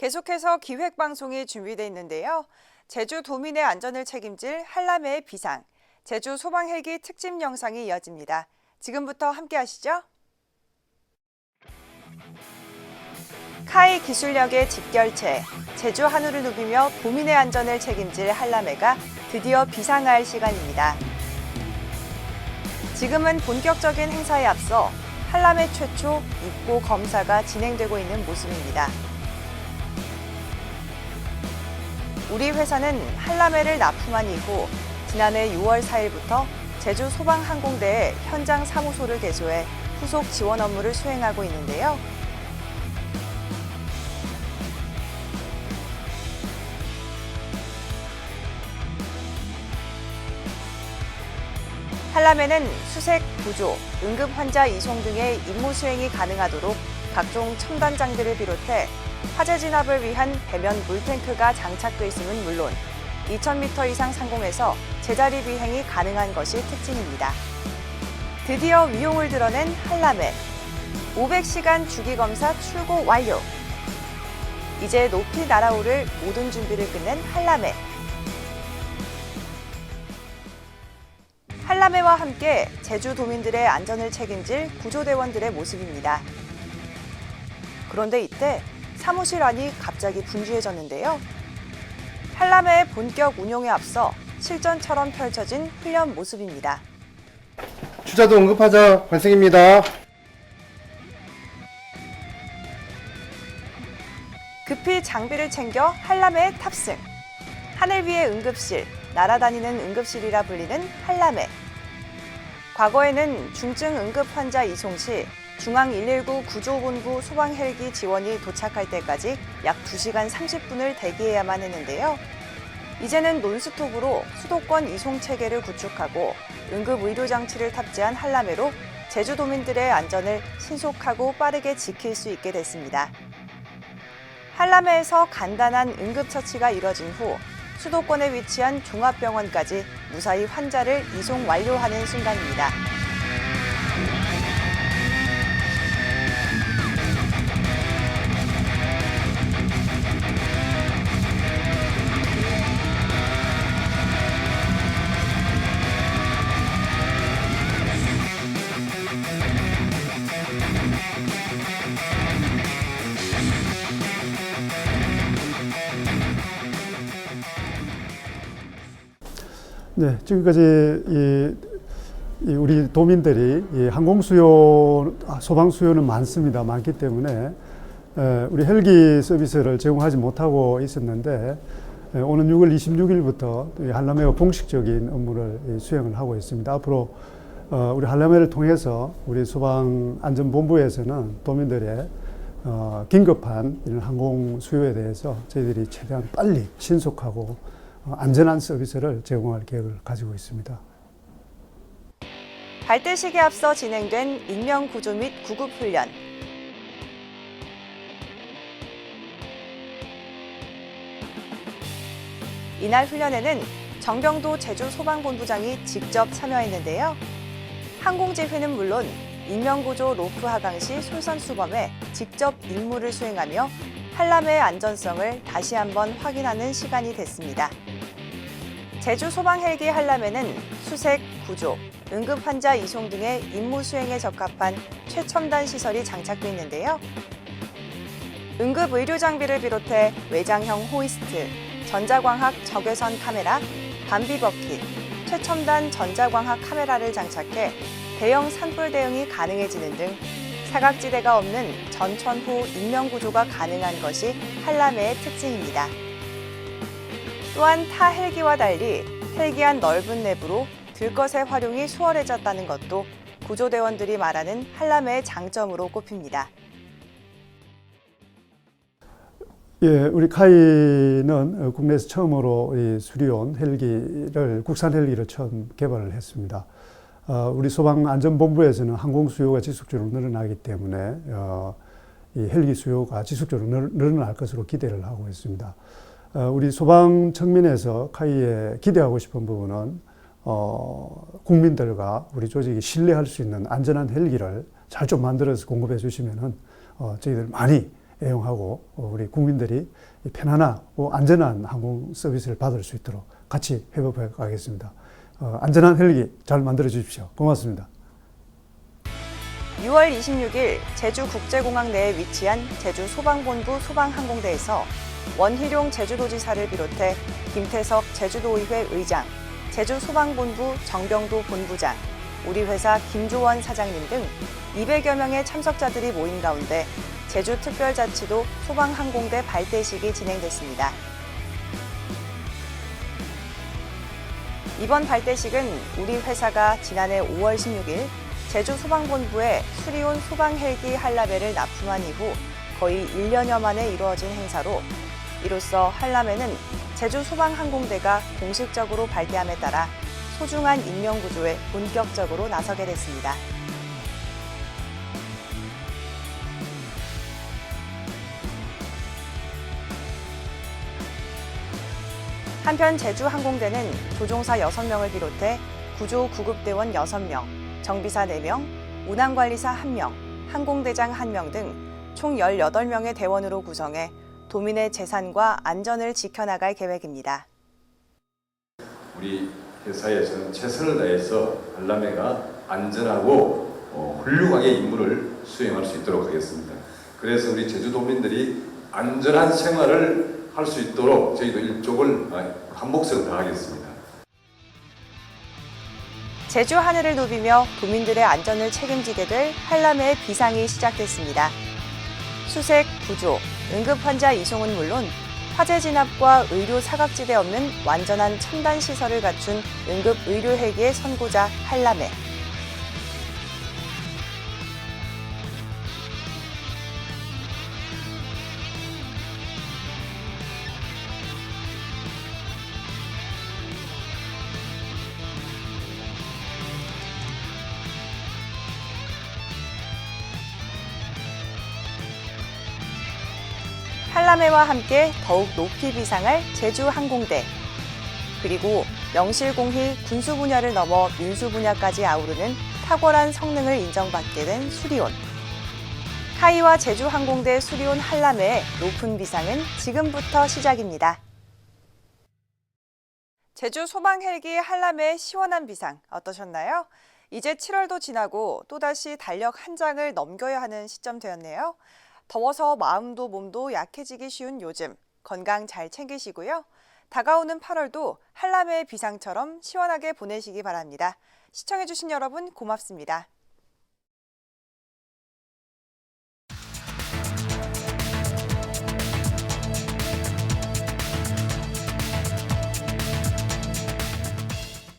계속해서 기획 방송이 준비되어 있는데요. 제주 도민의 안전을 책임질 한람회의 비상, 제주 소방 헬기 특집 영상이 이어집니다. 지금부터 함께 하시죠. 카이 기술력의 집결체, 제주 하늘을 누비며 도민의 안전을 책임질 한람회가 드디어 비상할 시간입니다. 지금은 본격적인 행사에 앞서 한람회 최초 입고 검사가 진행되고 있는 모습입니다. 우리 회사는 한람회를 납품한 이후 지난해 6월 4일부터 제주 소방항공대에 현장 사무소를 개소해 후속 지원 업무를 수행하고 있는데요. 한람회는 수색, 구조, 응급 환자 이송 등의 임무 수행이 가능하도록 각종 첨단 장비를 비롯해 화재 진압을 위한 배면 물탱크가 장착돼 있음은 물론 2,000m 이상 상공에서 제자리 비행이 가능한 것이 특징입니다. 드디어 위용을 드러낸 한람회. 500시간 주기 검사 출고 완료. 이제 높이 날아오를 모든 준비를 끝낸 한람회. 한람회와 함께 제주 도민들의 안전을 책임질 구조대원들의 모습입니다. 그런데 이때 사무실 안이 갑자기 분주해졌는데요. 한람회의 본격 운용에 앞서 실전처럼 펼쳐진 훈련 모습입니다. 추자도 응급하자 관승입니다. 급히 장비를 챙겨 한람회에 탑승. 하늘 위의 응급실, 날아다니는 응급실이라 불리는 한람회. 과거에는 중증 응급 환자 이송 시 중앙 119 구조본부 소방 헬기 지원이 도착할 때까지 약 2시간 30분을 대기해야만 했는데요. 이제는 논스톱으로 수도권 이송 체계를 구축하고 응급 의료 장치를 탑재한 한람회로 제주도민들의 안전을 신속하고 빠르게 지킬 수 있게 됐습니다. 한람회에서 간단한 응급처치가 이뤄진 후 수도권에 위치한 종합병원까지 무사히 환자를 이송 완료하는 순간입니다. 네, 지금까지 이, 이 우리 도민들이 이 항공 수요, 아, 소방 수요는 많습니다. 많기 때문에 에, 우리 헬기 서비스를 제공하지 못하고 있었는데 에, 오는 6월 26일부터 한람회가 공식적인 업무를 이, 수행을 하고 있습니다. 앞으로 어, 우리 한람회를 통해서 우리 소방 안전본부에서는 도민들의 어, 긴급한 이런 항공 수요에 대해서 저희들이 최대한 빨리 신속하고 어, 안전한 서비스를 제공할 계획을 가지고 있습니다. 발대식에 앞서 진행된 인명 구조 및 구급 훈련. 이날 훈련에는 정병도 제주 소방본부장이 직접 참여했는데요. 항공지휘는 물론 인명구조 로프 하강 시 솔선수범해 직접 임무를 수행하며 한람회의 안전성을 다시 한번 확인하는 시간이 됐습니다. 제주 소방 헬기 한람회는 수색, 구조, 응급 환자 이송 등의 임무 수행에 적합한 최첨단 시설이 장착돼 있는데요. 응급 의료 장비를 비롯해 외장형 호이스트, 전자광학 적외선 카메라, 반비 버킷, 최첨단 전자광학 카메라를 장착해 대형 산불 대응이 가능해지는 등 사각지대가 없는 전천후 인명 구조가 가능한 것이 한람회의 특징입니다. 또한 타 헬기와 달리 헬기안 넓은 내부로 들것의 활용이 수월해졌다는 것도 구조대원들이 말하는 한람회의 장점으로 꼽힙니다. 예, 우리 카이는 국내에서 처음으로 이 수리온 헬기를 국산 헬기를 처음 개발을 했습니다. 어, 우리 소방안전본부에서는 항공 수요가 지속적으로 늘어나기 때문에 어, 이 헬기 수요가 지속적으로 늘, 늘어날 것으로 기대를 하고 있습니다. 어, 우리 소방 측면에서 카이에 기대하고 싶은 부분은 어, 국민들과 우리 조직이 신뢰할 수 있는 안전한 헬기를 잘 좀 만들어서 공급해 주시면은 어, 저희들 많이 애용하고 어, 우리 국민들이 편안하고 안전한 항공 서비스를 받을 수 있도록 같이 회복해 가겠습니다. 어, 안전한 헬기 잘 만들어 주십시오. 고맙습니다. 6월 26일 제주국제공항 내에 위치한 제주소방본부 소방항공대에서 원희룡 제주도지사를 비롯해 김태석 제주도의회 의장, 제주소방본부 정병도 본부장, 우리 회사 김조원 사장님 등 200여 명의 참석자들이 모인 가운데 제주특별자치도 소방항공대 발대식이 진행됐습니다. 이번 발대식은 우리 회사가 지난해 5월 16일 제주 소방본부에 수리온 소방 헬기 한라베를 납품한 이후 거의 1년여 만에 이루어진 행사로 이로써 한라베는 제주 소방항공대가 공식적으로 발대함에 따라 소중한 인명 구조에 본격적으로 나서게 됐습니다. 한편 제주항공대는 조종사 6명을 비롯해 구조 구급대원 6명, 정비사 4명, 운항관리사 1명, 항공대장 1명 등 총 18명의 대원으로 구성해 도민의 재산과 안전을 지켜나갈 계획입니다. 우리 회사에서는 최선을 다해서 알라메가 안전하고 어, 훌륭하게 임무를 수행할 수 있도록 하겠습니다. 그래서 우리 제주도민들이 안전한 생활을 할 수 있도록 저희도 일족을 아, 한 몫을 다하겠습니다. 제주 하늘을 누비며 도민들의 안전을 책임지게 될 한람회의 비상이 시작됐습니다. 수색, 구조, 응급 환자 이송은 물론 화재 진압과 의료 사각지대 없는 완전한 첨단 시설을 갖춘 응급 의료 헬기의 선구자 한람회. 한람회와 함께 더욱 높이 비상할 제주항공대. 그리고 명실공히 군수 분야를 넘어 민수 분야까지 아우르는 탁월한 성능을 인정받게 된 수리온. 카이와 제주항공대 수리온 한람회의 높은 비상은 지금부터 시작입니다. 제주 소방 헬기 한람회 시원한 비상 어떠셨나요? 이제 7월도 지나고 또다시 달력 한 장을 넘겨야 하는 시점 되었네요. 더워서 마음도 몸도 약해지기 쉬운 요즘 건강 잘 챙기시고요. 다가오는 8월도 한람회 비상처럼 시원하게 보내시기 바랍니다. 시청해주신 여러분 고맙습니다.